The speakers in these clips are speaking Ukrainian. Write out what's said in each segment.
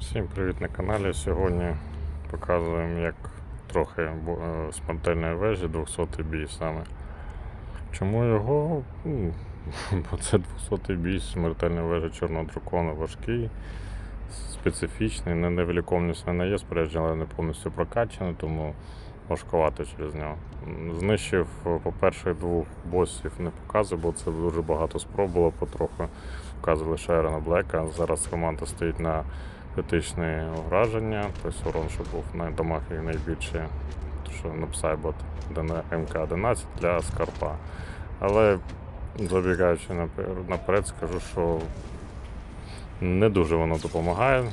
Всім привіт на каналі. Сьогодні показуємо, як трохи е, з пантельної вежі 200 бій саме. Чому його? Ну, Бо це 200 бій з смертельної вежі Чорного дракона важкий, специфічний, не невеликовність не є спорядження, але не повністю прокачаний, тому важкувати через нього. Знищив, е, по-перше, двох босів не показую, бо це дуже багато спроб було потроху. Показували лише Ерона Блека. Зараз команда стоїть на критичне враження, тобто урон, що був на домах і найбільше, що на Psybot МК-11 для Скарпа. Але забігаючи наперед, скажу, що не дуже воно допомагає.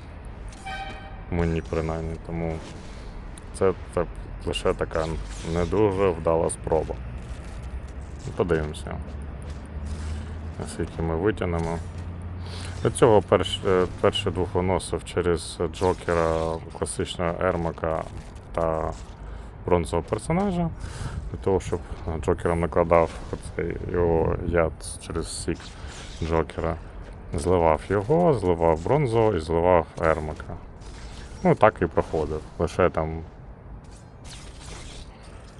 Мені принаймні, тому це, це лише така не дуже вдала спроба. Подивимося, наскільки ми витягнемо. До цього перш, е, перший двох виносив через Джокера, класичного Ермака та бронзового персонажа. Для того, щоб Джокером накладав цей його яд через сік Джокера. Зливав його, зливав бронзового і зливав Ермака. Ну так і проходив. Лише там.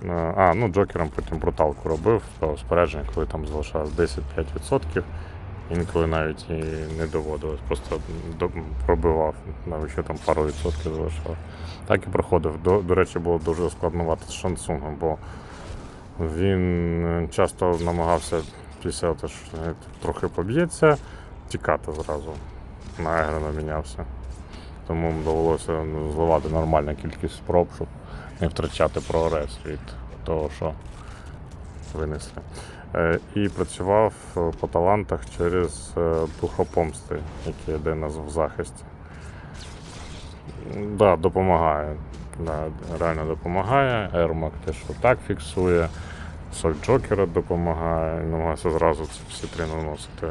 е, А, ну Джокером потім бруталку робив, то спорядження, коли там залишалось 10-5%. Інколи навіть і не доводилось, просто пробивав, навіть що там пару відсотків залишав. Так і проходив. До, до речі, було дуже складнувати з шансунгом, бо він е, часто намагався після того, що трохи поб'ється, тікати зразу. На Егрена мінявся. Тому довелося ну, зливати нормальну кількість спроб, щоб не втрачати прогрес від того, що винесли. Е, І працював е, по талантах через е, духопомсти, який йде нас в захисті. Да, допомагає. Да, реально допомагає. Ермак теж так фіксує. Сок Джокера допомагає. Намагався зразу ці всі три наносити.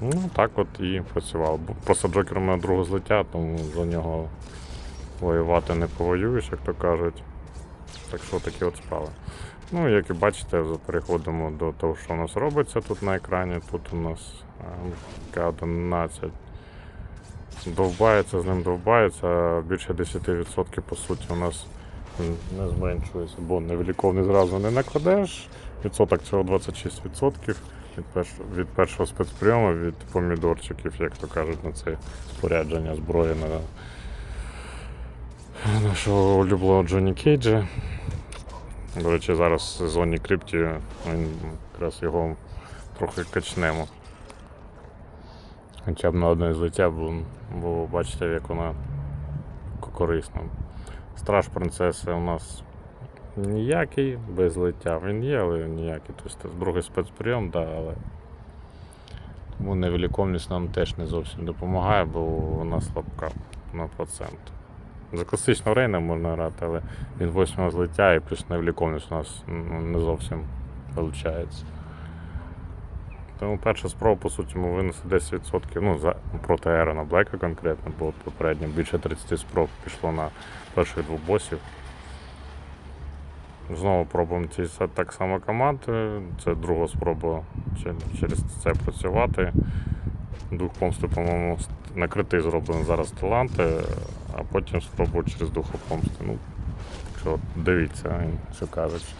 Ну, так от і працював. Просто Джокер у мене друге злиття, тому за нього воювати не повоюєш, як то кажуть. Так що такі от справи. Ну, як і бачите, переходимо до того, що у нас робиться тут на екрані. Тут у нас К-11 довбається, з ним довбається, більше 10% по суті у нас не зменшується, бо невеликовний зразу не накладеш. Відсоток цього 26% від першого, від першого спецприйому, від помідорчиків, як то кажуть, на це спорядження зброї на нашого улюбленого Джонні Кейджа. До речі, зараз в сезонній крипті якраз його трохи качнемо. Хоча б на одне злиття, бо, бо бачите, як вона корисна. Страж принцеси у нас ніякий, без злиття він є, але ніякий. Тобто другий спецприйом, да, але тому невеликовність нам теж не зовсім допомагає, бо вона слабка на процент. За класичного рейна можна грати, але він восьмого злиття і плюс невліковність у нас не зовсім виходить. Тому перша спроба, по суті, ми винесли 10%. Ну, за, проти Ерона Блека конкретно, бо попередньо більше 30 спроб пішло на перших двох босів. Знову пробуємо ці так само команди. Це друга спроба через це працювати. Дух помсти, по-моєму, ст- на крити зроблено зараз таланти, а потім спробую через духа помсти. Ну, що дивіться, що кажуть.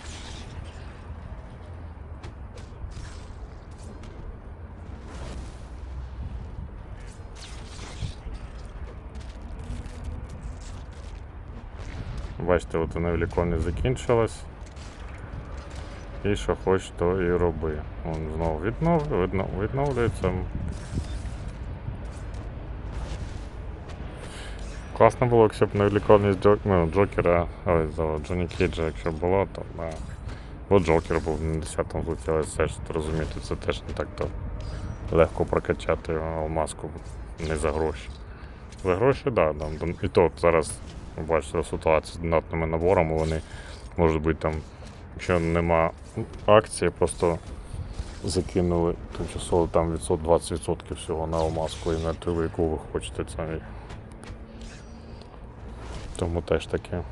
Бачите, от вона в ліконі закінчилась. І що хоч, то і роби. Вон знову відновлює, відно- відновлюється. Класно було, якщо б невліковність Джок... ну, Джокера, ой, Джонні Кейджа, якщо б було, то да. Бо Джокер був на 10-му злеті, але все ж розумієте, це теж не так то легко прокачати алмазку не за гроші. За гроші, так, да, і то зараз бачите ситуацію з донатними наборами, вони можуть бути там, якщо нема акції, просто закинули тимчасово там відсот 20% всього на алмазку і на ту, яку ви хочете це. Тому теж таке.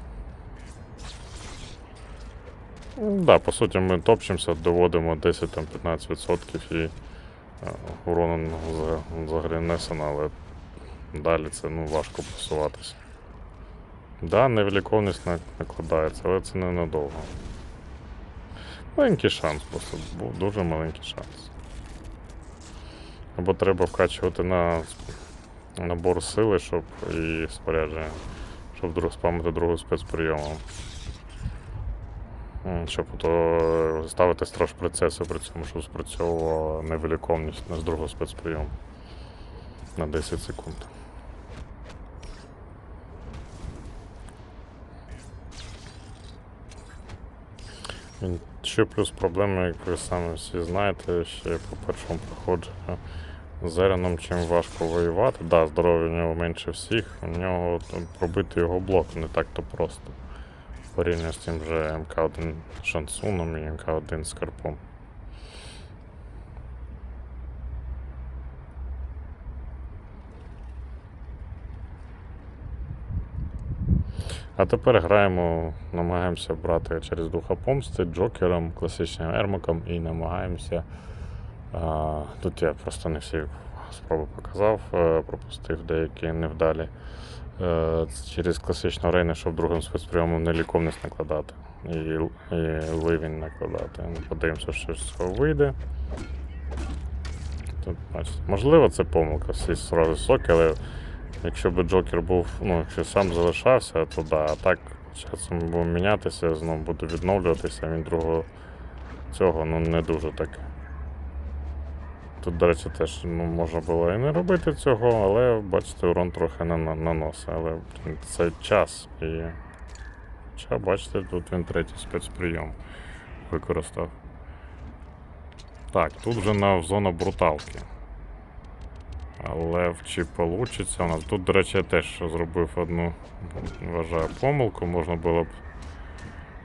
Ну, Да, по суті, ми топчемося, доводимо 10-15% і е, урону за, за несено, але далі це ну, важко просуватися. Да, невиліковність на- накладається, але це ненадовго. Маленький шанс просто, був дуже маленький шанс. Або треба вкачувати на набор сили, щоб і спорядження, щоб друг спамити другу спецприйомом. М, Щоб то ставити страж процесу при цьому, щоб спрацьовувала невиліковність на з другого спецприйому на 10 секунд. І Ще плюс проблема, як ви самі всі знаєте, ще по першому проходженню з Ереном чим важко воювати. Да, здоров'я в нього менше всіх, у нього пробити його блок не так-то просто. Порівняно з тим же МК1 Шансуном і МК1 Скарпом. А тепер граємо, намагаємося брати через духа помсти, Джокером, класичним Ермаком і намагаємося. Тут я просто не всі спроби показав, е, пропустив деякі невдалі. Е, через класичного рейна, щоб другим спецприйомом неліковність накладати і, і ливень накладати. Ну, Подивимося, що з цього вийде. Тут, можливо, це помилка, всі сразу високі, але якщо б Джокер був, ну, якщо сам залишався, то да, а так часом будемо мінятися, знову буду відновлюватися, він другого цього ну, не дуже так. Тут, до речі, теж ну, можна було і не робити цього, але бачите, урон трохи на- на- наносить. Але це час. І. Хоча, бачите, тут він третій спецприйом використав. Так, тут вже на зона бруталки. Але чи получиться у нас. Тут, до речі, я теж зробив одну, вважаю, помилку. Можна було б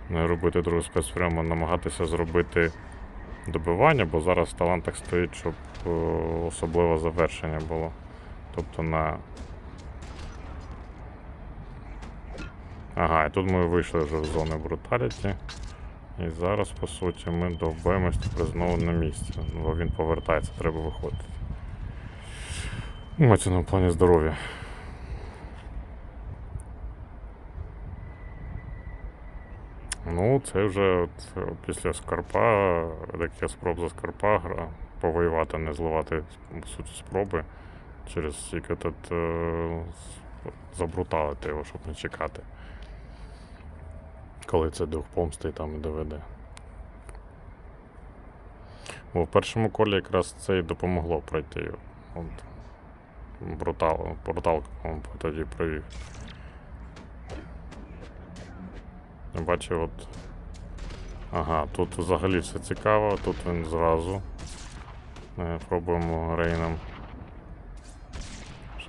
не робити другу спецприйом, а намагатися зробити добивання, бо зараз в талантах стоїть, щоб е, особливе завершення було. Тобто на. Ага, і тут ми вийшли вже в зону бруталіті. І зараз, по суті, ми довбаємось тепер знову на місці. Бо він повертається, треба виходити. Мається на плані здоров'я. Ну, це вже от, після Скарпа, декілька спроб за Скарпа гра, повоювати, не зливати по суті спроби через тут е, забруталити його, щоб не чекати. Коли це дух помсти там і доведе. Бо в першому колі якраз це і допомогло пройти його. Брутал, бруталку, по-моєму, тоді провів. Я бачив, от. Ага, тут взагалі все цікаво, тут він зразу. Е, Пробуємо рейном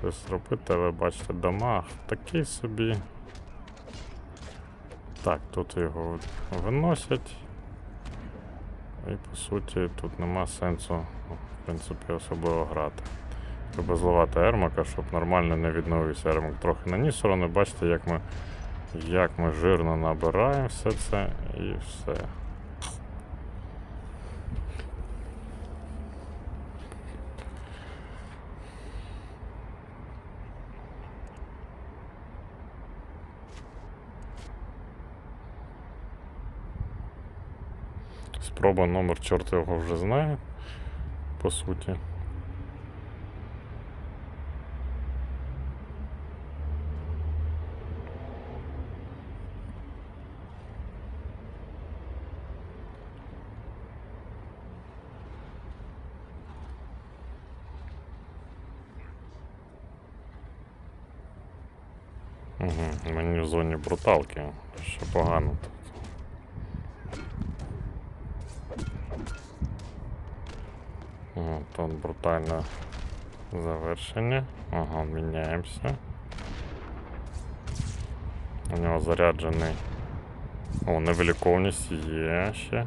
щось зробити, але бачите, дамаг такий собі. Так, тут його виносять. І по суті тут нема сенсу, в принципі, особливо грати. Треба зливати Ермака, щоб нормально не відновився Ермак. Трохи наніс урону, бачите, як ми, як ми жирно набираємо все це і все. Спроба номер чорт його вже знає, по суті. Угу, мені в зоні бруталки. Ще погано тут. О, тут брутальне завершення. Ага, міняємося. У нього заряджений. О, невиліковність є ще.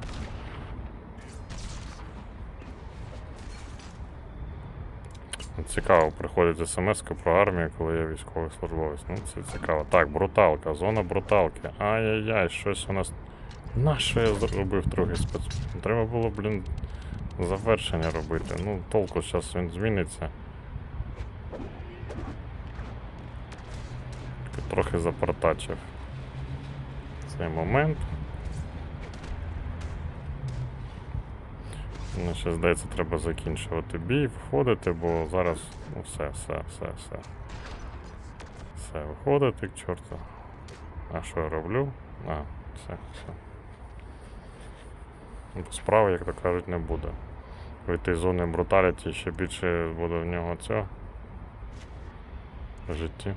Цікаво, приходить смс про армію, коли я військовий службовець. Ну, це цікаво. Так, бруталка, зона бруталки. Ай-яй-яй, щось у нас. На що я зробив другий спец? Треба було, блін, завершення робити. Ну, толку зараз він зміниться. трохи запортачив цей момент. Ну, ще здається, треба закінчувати бій, виходити, бо зараз ну, все, все, все, все. Все, виходити к чорту. А що я роблю? А, все, все. Ну, Справи, як то кажуть, не буде. Вийти з зони бруталіті ще більше буде в нього цього в житті.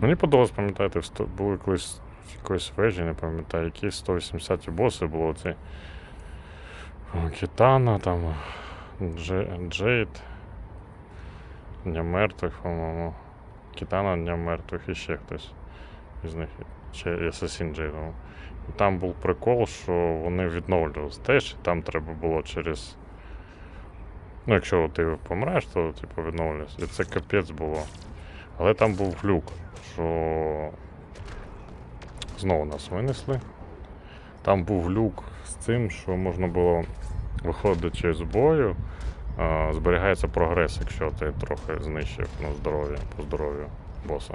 Мені подобалось, пам'ятаєте, були колись якоїсь вежі, не пам'ятаю, які 180 боси було це. Кітана, там Дже- Джейд, Дня мертвих, по-моєму. Кітана Дня мертвих і ще хтось із них. Чи Асасін Джейдом. І там був прикол, що вони відновлювалися теж, і там треба було через. Ну, якщо ти помреш, то типу відновлюєшся. І це капець було. Але там був глюк, що знову нас винесли. Там був глюк з цим, що можна було виходячи з бою, зберігається прогрес, якщо ти трохи знищив на здоров'я, по здоров'ю боса.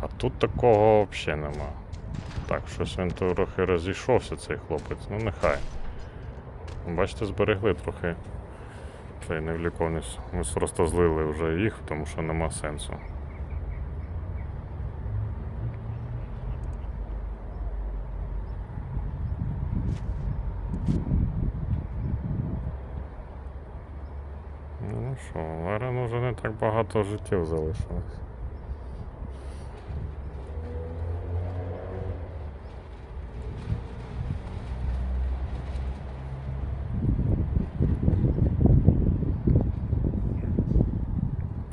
А тут такого взагалі нема. Так, щось він трохи розійшовся, цей хлопець. Ну нехай. Бачите, зберегли трохи цей невліковність. Ми просто злили вже їх, тому що нема сенсу. Ну Ларен вже не так багато життів залишилось.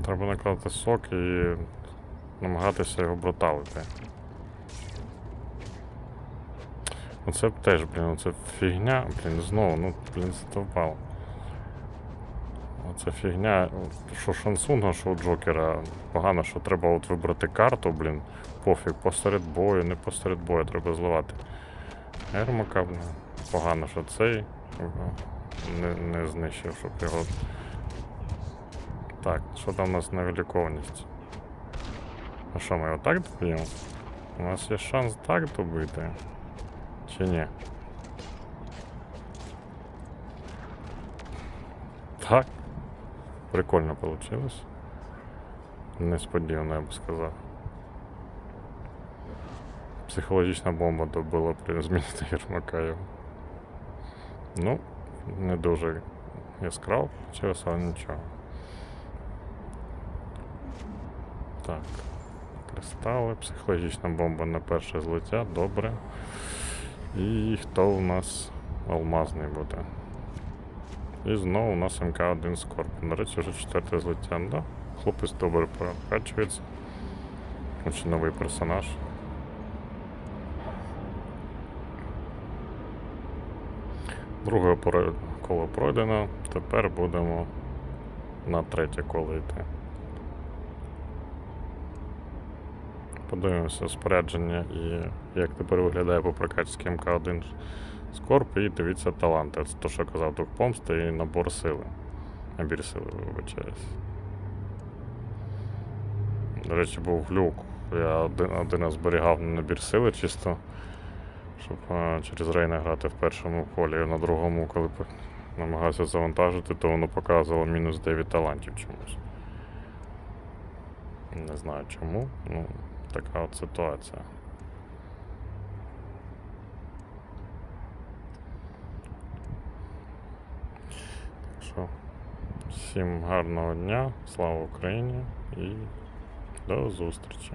Треба накладати сок і намагатися його бруталити. Оце теж, блін, оце фігня, блін, знову, ну, блін, задовбав. Оце фігня, що Шансунга, що у Джокера. Погано, що треба от вибрати карту, блін. Пофіг, посеред бою, не посеред бою, треба зливати. Ермака, блін. Погано, що цей не, не знищив, щоб його. Так, що там у нас на виліковність? А що, ми його так доб'ємо? У нас є шанс так добити? Чи ні? Так. Прикольно получилось. Несподівано, я б сказав. Психологічна бомба добила при зміні Єрмака його. Ну, не дуже яскраво получилось, але нічого. Так. Кристали, психологічна бомба на перше злиття, добре. І хто у нас алмазний буде? І знову у нас МК-1 Скорпіон. До речі, вже четверте злиття. Да? Хлопець добре прокачується. Очень новий персонаж. Друге коло пройдено. Тепер будемо на третє коло йти. Подивимося спорядження і як тепер виглядає по прокачці МК-1 Скорп і дивіться таланти. Це те, що казав дух помсти і набор сили. Набір сили, вибачаюсь. До речі, був глюк. Я один, один зберігав набір сили чисто, щоб е, через Рейна грати в першому колі, а на другому, коли намагався завантажити, то воно показувало мінус 9 талантів чомусь. Не знаю чому. Ну, така от ситуація. Так що, всім гарного дня, слава Україні і до зустрічі.